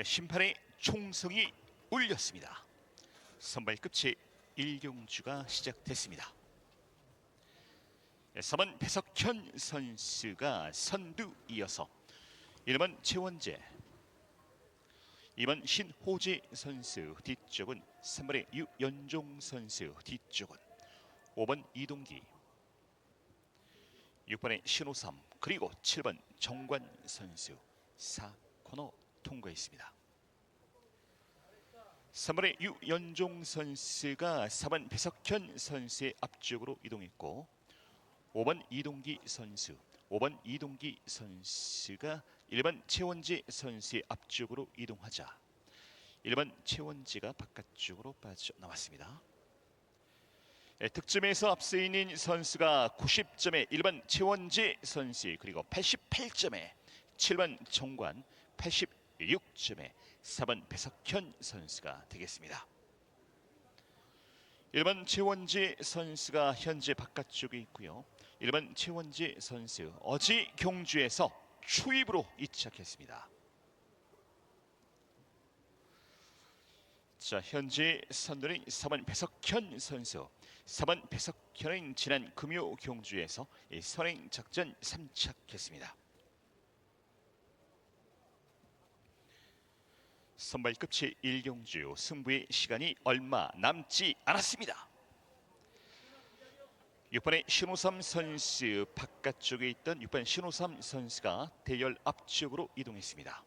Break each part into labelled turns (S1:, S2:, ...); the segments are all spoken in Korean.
S1: 네, 심판의 총성이 울렸습니다. 선발 끝이 일경주가 시작됐습니다. 네, 3번 배석현 선수가 선두 이어서 1번 최원재 2번 신호지 선수 뒤쪽은 3번의 유연종 선수 뒤쪽은 5번 이동기 6번의 신호삼 그리고 7번 정관 선수 4코너 통과했습니다. 3번의 유연종 선수가 4번 배석현 선수의 앞쪽으로 이동했고 5번 이동기 선수 5번 이동기 선수가 1번 최원지 선수의 앞쪽으로 이동하자 1번 최원지가 바깥쪽으로 빠져나왔습니다. 예, 득점에서 앞서 있는 선수가 90점의 1번 최원지 선수 그리고 88점의 7번 정관 86점의 4번 배석현 선수가 되겠습니다. 1번 최원지 선수가 현재 바깥쪽에 있고요. 1번 최원지 선수 어지 경주에서 추입으로 이착했습니다. 자 현재 선두는 4번 배석현 선수 4번 배석현은 지난 금요 경주에서 이 선행 작전 3착했습니다. 선발 끝이 일경주 승부의 시간이 얼마 남지 않았습니다. 6번의 신호삼 선수 바깥쪽에 있던 6번 신호삼 선수가 대열 앞쪽으로 이동했습니다.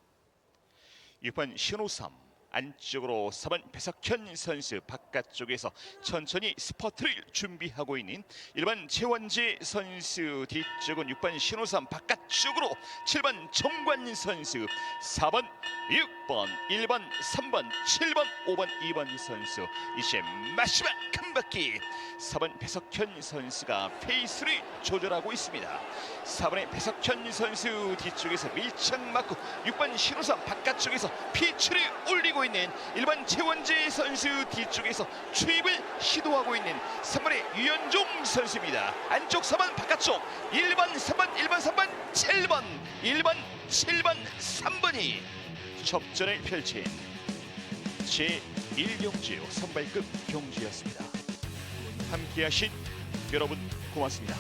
S1: 6번 신호삼 안쪽으로 4번 배석현 선수 바깥쪽에서 천천히 스퍼트를 준비하고 있는 1번 최원지 선수 뒤쪽은 6번 신호삼 바깥쪽으로 7번 정관 선수 4번 6번 1번 3번 7번 5번 2번 선수. 이제 마지막 한 바퀴 4번 배석현 선수가 페이스를 조절하고 있습니다. 4번의 배석현 선수 뒤쪽에서 밀착 맞고 6번 신호삼 바깥쪽에서 피치를 올리고 있는 1번 최원재 선수 뒤쪽에서 추입을 시도하고 있는 3번의 유현종 선수입니다. 안쪽 4번 바깥쪽 1번 3번 1번 3번 7번 1번 7번 3번이 접전을 펼친 제1경주 선발급 경주였습니다. 함께하신 여러분 고맙습니다.